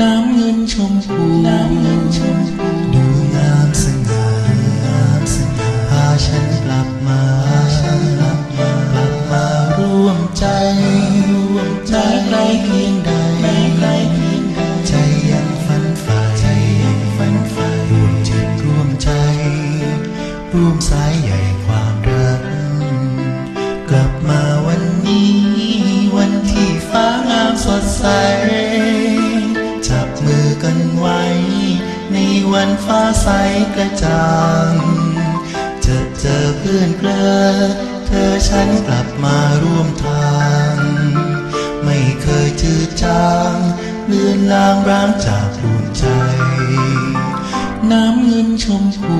น้ำเงินชมพูน้ำเงินชมพูดูงามสง่างามสง่าพาฉันกลับมา ใสกระจ่างจะเจอเพื่อนเพื่อเธอฉันกลับมาร่วมทาง ไม่เคยจืดจางเลือนลางร้างจากดวงใจ น้ำเงินชมพู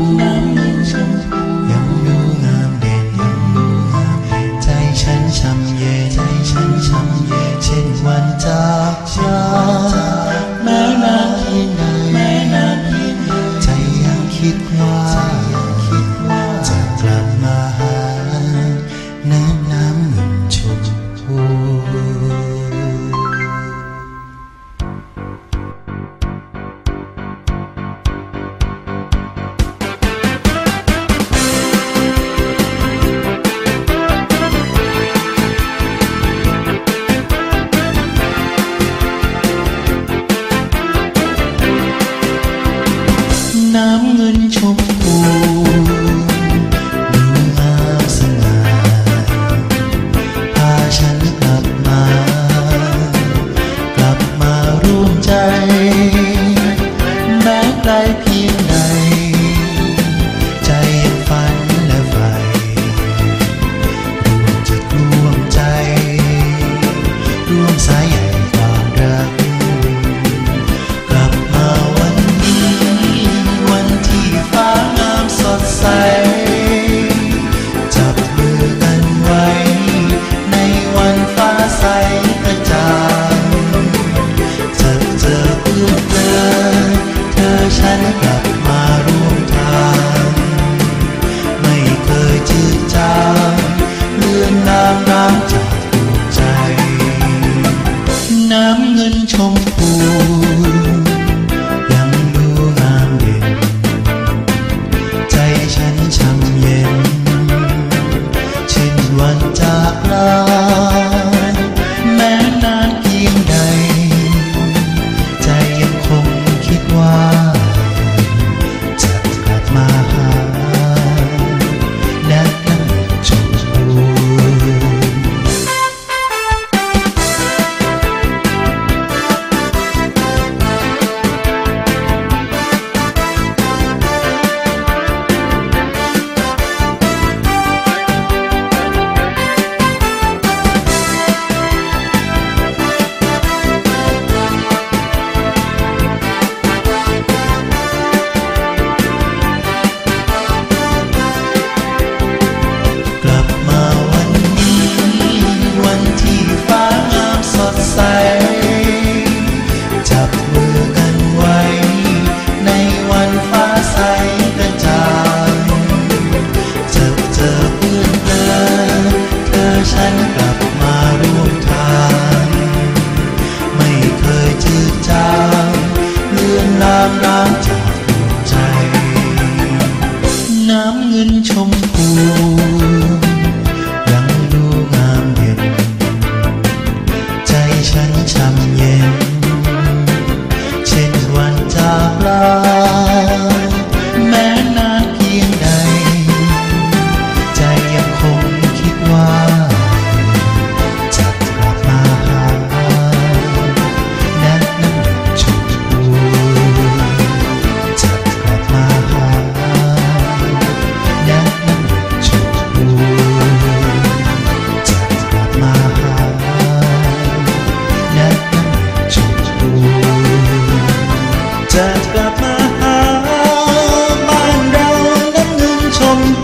long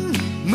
เ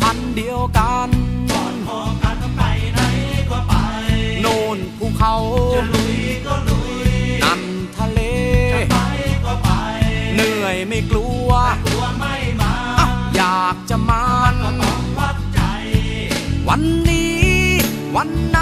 พวกพันธุ์เดียวกันก่อนพอกันไปไหนก็ไป โน่นภูเขาจะลุยก็ลุย นั่นทะเล จะไปก็ไป เหนื่อยไม่กลัว กลัวไม่มาอะอยากจะมันก็ต้องวัดใจ วันนี้วันไหน